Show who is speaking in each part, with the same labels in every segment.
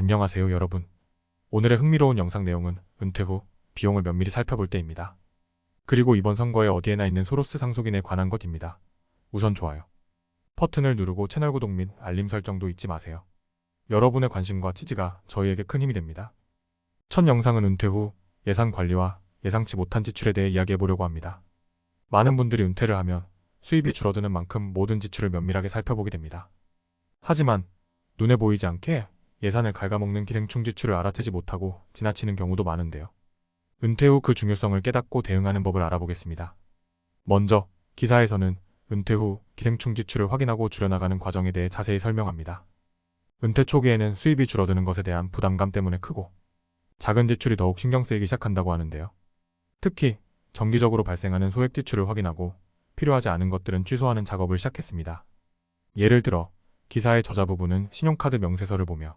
Speaker 1: 안녕하세요 여러분. 오늘의 흥미로운 영상 내용은 은퇴 후 비용을 면밀히 살펴볼 때입니다. 그리고 이번 선거에 어디에나 있는 소로스 상속인에 관한 것입니다. 우선 좋아요. 버튼을 누르고 채널 구독 및 알림 설정도 잊지 마세요. 여러분의 관심과 지지가 저희에게 큰 힘이 됩니다. 첫 영상은 은퇴 후 예산 관리와 예상치 못한 지출에 대해 이야기해 보려고 합니다. 많은 분들이 은퇴를 하면 수입이 줄어드는 만큼 모든 지출을 면밀하게 살펴보게 됩니다. 하지만 눈에 보이지 않게 예산을 갉아먹는 기생충 지출을 알아채지 못하고 지나치는 경우도 많은데요. 은퇴 후 그 중요성을 깨닫고 대응하는 법을 알아보겠습니다. 먼저 기사에서는 은퇴 후 기생충 지출을 확인하고 줄여나가는 과정에 대해 자세히 설명합니다. 은퇴 초기에는 수입이 줄어드는 것에 대한 부담감 때문에 크고 작은 지출이 더욱 신경 쓰이기 시작한다고 하는데요. 특히 정기적으로 발생하는 소액 지출을 확인하고 필요하지 않은 것들은 취소하는 작업을 시작했습니다. 예를 들어 기사의 저자 부분은 신용카드 명세서를 보며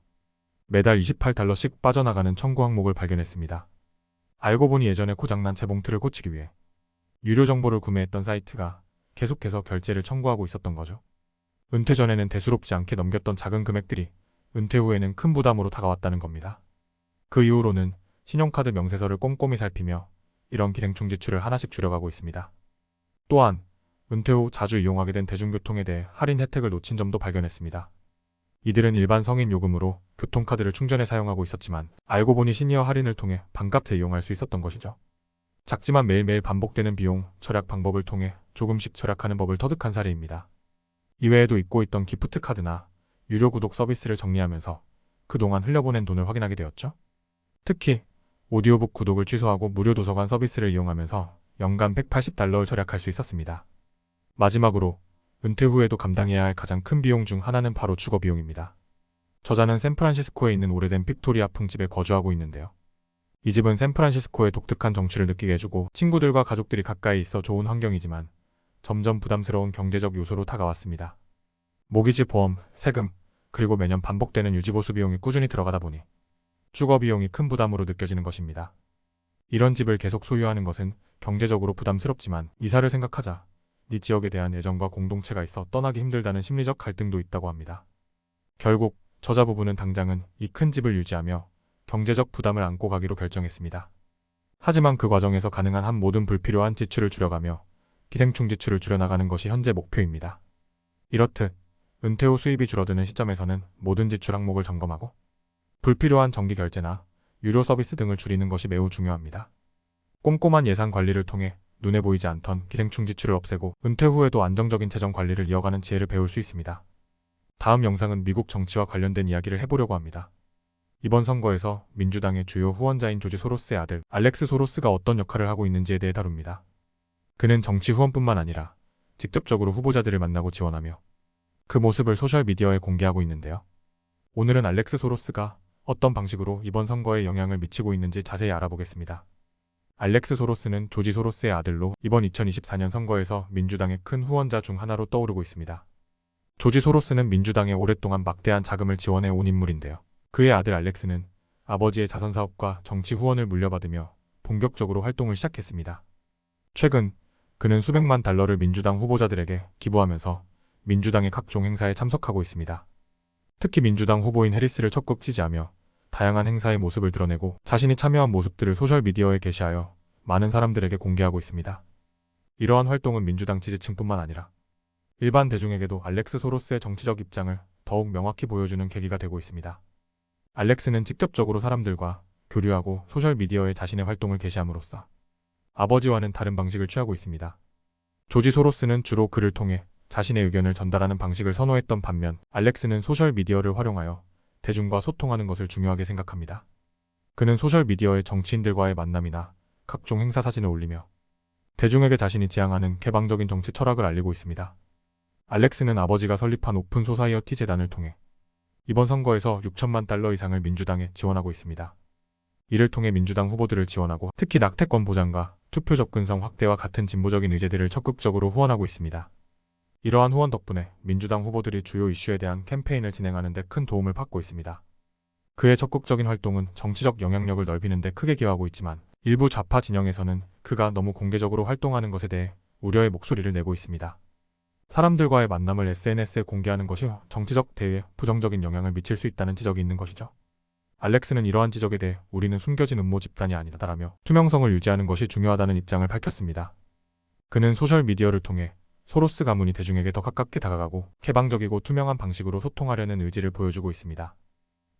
Speaker 1: 매달 28달러씩 빠져나가는 청구 항목을 발견했습니다. 알고 보니 예전에 고장난 재봉틀을 고치기 위해 유료 정보를 구매했던 사이트가 계속해서 결제를 청구하고 있었던 거죠. 은퇴 전에는 대수롭지 않게 넘겼던 작은 금액들이 은퇴 후에는 큰 부담으로 다가왔다는 겁니다. 그 이후로는 신용카드 명세서를 꼼꼼히 살피며 이런 기생충 지출을 하나씩 줄여가고 있습니다. 또한 은퇴 후 자주 이용하게 된 대중교통에 대해 할인 혜택을 놓친 점도 발견했습니다. 이들은 일반 성인 요금으로 교통카드를 충전해 사용하고 있었지만 알고 보니 시니어 할인을 통해 반값 재이용할 수 있었던 것이죠. 작지만 매일매일 반복되는 비용 절약 방법을 통해 조금씩 절약하는 법을 터득한 사례입니다. 이외에도 잊고 있던 기프트 카드나 유료 구독 서비스를 정리하면서 그동안 흘려보낸 돈을 확인하게 되었죠. 특히 오디오북 구독을 취소하고 무료 도서관 서비스를 이용하면서 연간 180달러를 절약할 수 있었습니다. 마지막으로 은퇴 후에도 감당해야 할 가장 큰 비용 중 하나는 바로 주거 비용입니다. 저자는 샌프란시스코에 있는 오래된 픽토리아 풍집에 거주하고 있는데요. 이 집은 샌프란시스코의 독특한 정취를 느끼게 해주고 친구들과 가족들이 가까이 있어 좋은 환경이지만 점점 부담스러운 경제적 요소로 다가왔습니다. 모기지 보험, 세금, 그리고 매년 반복되는 유지보수 비용이 꾸준히 들어가다 보니 주거 비용이 큰 부담으로 느껴지는 것입니다. 이런 집을 계속 소유하는 것은 경제적으로 부담스럽지만 이사를 생각하자 네 지역에 대한 애정과 공동체가 있어 떠나기 힘들다는 심리적 갈등도 있다고 합니다. 결국 저자 부부는 당장은 이 큰 집을 유지하며 경제적 부담을 안고 가기로 결정했습니다. 하지만 그 과정에서 가능한 한 모든 불필요한 지출을 줄여가며 기생충 지출을 줄여나가는 것이 현재 목표입니다. 이렇듯 은퇴 후 수입이 줄어드는 시점에서는 모든 지출 항목을 점검하고 불필요한 정기 결제나 유료 서비스 등을 줄이는 것이 매우 중요합니다. 꼼꼼한 예산 관리를 통해 눈에 보이지 않던 기생충 지출을 없애고 은퇴 후에도 안정적인 재정 관리를 이어가는 지혜를 배울 수 있습니다. 다음 영상은 미국 정치와 관련된 이야기를 해보려고 합니다. 이번 선거에서 민주당의 주요 후원자인 조지 소로스의 아들 알렉스 소로스가 어떤 역할을 하고 있는지에 대해 다룹니다. 그는 정치 후원뿐만 아니라 직접적으로 후보자들을 만나고 지원하며 그 모습을 소셜미디어에 공개하고 있는데요. 오늘은 알렉스 소로스가 어떤 방식으로 이번 선거에 영향을 미치고 있는지 자세히 알아보겠습니다. 알렉스 소로스는 조지 소로스의 아들로 이번 2024년 선거에서 민주당의 큰 후원자 중 하나로 떠오르고 있습니다. 조지 소로스는 민주당에 오랫동안 막대한 자금을 지원해 온 인물인데요. 그의 아들 알렉스는 아버지의 자선 사업과 정치 후원을 물려받으며 본격적으로 활동을 시작했습니다. 최근 그는 수백만 달러를 민주당 후보자들에게 기부하면서 민주당의 각종 행사에 참석하고 있습니다. 특히 민주당 후보인 해리스를 적극 지지하며 다양한 행사의 모습을 드러내고 자신이 참여한 모습들을 소셜미디어에 게시하여 많은 사람들에게 공개하고 있습니다. 이러한 활동은 민주당 지지층뿐만 아니라 일반 대중에게도 알렉스 소로스의 정치적 입장을 더욱 명확히 보여주는 계기가 되고 있습니다. 알렉스는 직접적으로 사람들과 교류하고 소셜미디어에 자신의 활동을 게시함으로써 아버지와는 다른 방식을 취하고 있습니다. 조지 소로스는 주로 글을 통해 자신의 의견을 전달하는 방식을 선호했던 반면 알렉스는 소셜미디어를 활용하여 대중과 소통하는 것을 중요하게 생각합니다. 그는 소셜미디어에 정치인들과의 만남이나 각종 행사 사진을 올리며 대중에게 자신이 지향하는 개방적인 정치 철학을 알리고 있습니다. 알렉스는 아버지가 설립한 오픈 소사이어티 재단을 통해 이번 선거에서 6천만 달러 이상을 민주당에 지원하고 있습니다. 이를 통해 민주당 후보들을 지원하고 특히 낙태권 보장과 투표 접근성 확대와 같은 진보적인 의제들을 적극적으로 후원하고 있습니다. 이러한 후원 덕분에 민주당 후보들이 주요 이슈에 대한 캠페인을 진행하는 데 큰 도움을 받고 있습니다. 그의 적극적인 활동은 정치적 영향력을 넓히는 데 크게 기여하고 있지만 일부 좌파 진영에서는 그가 너무 공개적으로 활동하는 것에 대해 우려의 목소리를 내고 있습니다. 사람들과의 만남을 SNS에 공개하는 것이 정치적 대회에 부정적인 영향을 미칠 수 있다는 지적이 있는 것이죠. 알렉스는 이러한 지적에 대해 우리는 숨겨진 음모 집단이 아니다라며 투명성을 유지하는 것이 중요하다는 입장을 밝혔습니다. 그는 소셜미디어를 통해 소로스 가문이 대중에게 더 가깝게 다가가고 개방적이고 투명한 방식으로 소통하려는 의지를 보여주고 있습니다.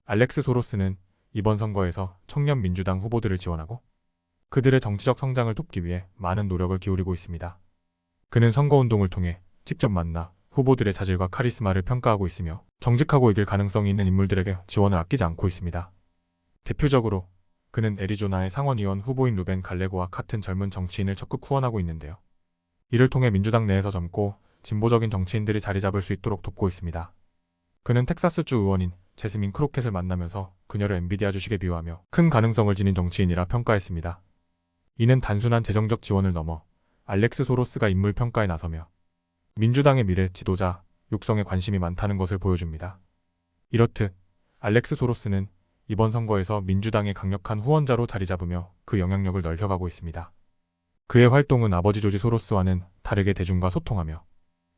Speaker 1: 알렉스 소로스는 이번 선거에서 청년 민주당 후보들을 지원하고 그들의 정치적 성장을 돕기 위해 많은 노력을 기울이고 있습니다. 그는 선거운동을 통해 직접 만나 후보들의 자질과 카리스마를 평가하고 있으며 정직하고 이길 가능성이 있는 인물들에게 지원을 아끼지 않고 있습니다. 대표적으로 그는 애리조나의 상원의원 후보인 루벤 갈레고와 같은 젊은 정치인을 적극 후원하고 있는데요. 이를 통해 민주당 내에서 젊고 진보적인 정치인들이 자리 잡을 수 있도록 돕고 있습니다. 그는 텍사스주 의원인 제스민 크로켓을 만나면서 그녀를 엔비디아 주식에 비유하며 큰 가능성을 지닌 정치인이라 평가했습니다. 이는 단순한 재정적 지원을 넘어 알렉스 소로스가 인물 평가에 나서며 민주당의 미래 지도자 육성에 관심이 많다는 것을 보여줍니다. 이렇듯 알렉스 소로스는 이번 선거에서 민주당의 강력한 후원자로 자리 잡으며 그 영향력을 넓혀가고 있습니다. 그의 활동은 아버지 조지 소로스와는 다르게 대중과 소통하며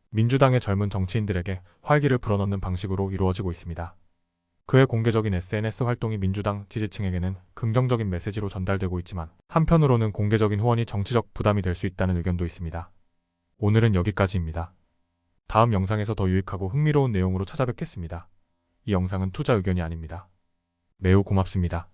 Speaker 1: 민주당의 젊은 정치인들에게 활기를 불어넣는 방식으로 이루어지고 있습니다. 그의 공개적인 SNS 활동이 민주당 지지층에게는 긍정적인 메시지로 전달되고 있지만 한편으로는 공개적인 후원이 정치적 부담이 될 수 있다는 의견도 있습니다. 오늘은 여기까지입니다. 다음 영상에서 더 유익하고 흥미로운 내용으로 찾아뵙겠습니다. 이 영상은 투자 의견이 아닙니다. 매우 고맙습니다.